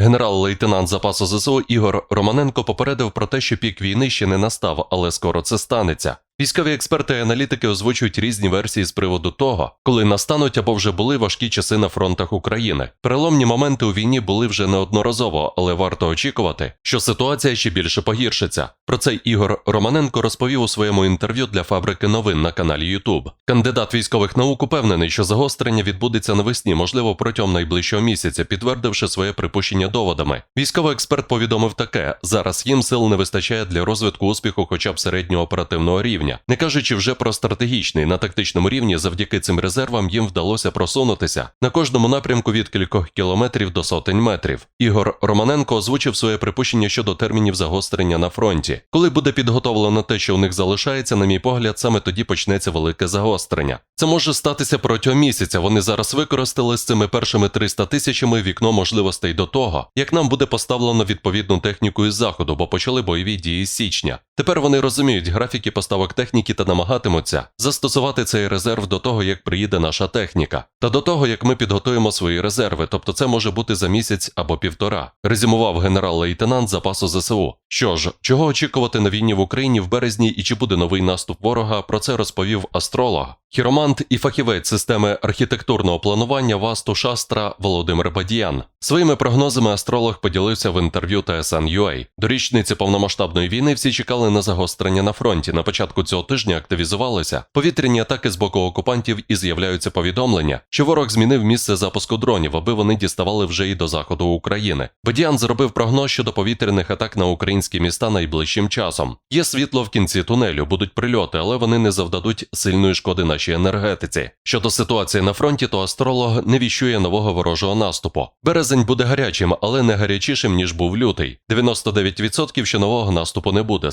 Генерал-лейтенант запасу ЗСУ Ігор Романенко попередив про те, що пік війни ще не настав, але скоро це станеться. Військові експерти і аналітики озвучують різні версії з приводу того, коли настануть або вже були важкі часи на фронтах України. Переломні моменти у війні були вже неодноразово, але варто очікувати, що ситуація ще більше погіршиться. Про це Ігор Романенко розповів у своєму інтерв'ю для фабрики новин на каналі YouTube. Кандидат військових наук упевнений, що загострення відбудеться навесні, можливо, протягом найближчого місяця, підтвердивши своє припущення доводами. Військовий експерт повідомив таке: зараз їм сил не вистачає для розвитку успіху, хоча б середнього оперативного рівня. Не кажучи вже про стратегічний на тактичному рівні, завдяки цим резервам їм вдалося просунутися на кожному напрямку від кількох кілометрів до сотень метрів. Ігор Романенко озвучив своє припущення щодо термінів загострення на фронті. Коли буде підготовлено те, що у них залишається, на мій погляд, саме тоді почнеться велике загострення. Це може статися протягом місяця. Вони зараз використали з цими першими 300 тисячами вікно можливостей до того, як нам буде поставлено відповідну техніку із заходу, бо почали бойові дії з січня. Тепер вони розуміють графіки поставок техніки та намагатимуться застосувати цей резерв до того, як приїде наша техніка, та до того, як ми підготуємо свої резерви, тобто це може бути за місяць або півтора. Резюмував генерал-лейтенант запасу ЗСУ. Що ж, чого очікувати на війні в Україні в березні і чи буде новий наступ ворога? Про це розповів астролог, хіромант і фахівець системи архітектурного планування Васту Шастра Володимир Бадіян. Своїми прогнозами астролог поділився в інтерв'ю TSN.ua. До річниці повномасштабної війни всі чекали на загострення на фронті. На початку цього тижня активізувалися повітряні атаки з боку окупантів і з'являються повідомлення, що ворог змінив місце запуску дронів, аби вони діставали вже і до заходу України. Бадіян зробив прогноз щодо повітряних атак на українські міста найближчим часом. Є світло в кінці тунелю, будуть прильоти, але вони не завдадуть сильної шкоди нашій енергетиці. Щодо ситуації на фронті, то астролог не віщує нового ворожого наступу. Березень буде гарячим, але не гарячішим ніж був лютий. 99% що нового наступу не буде,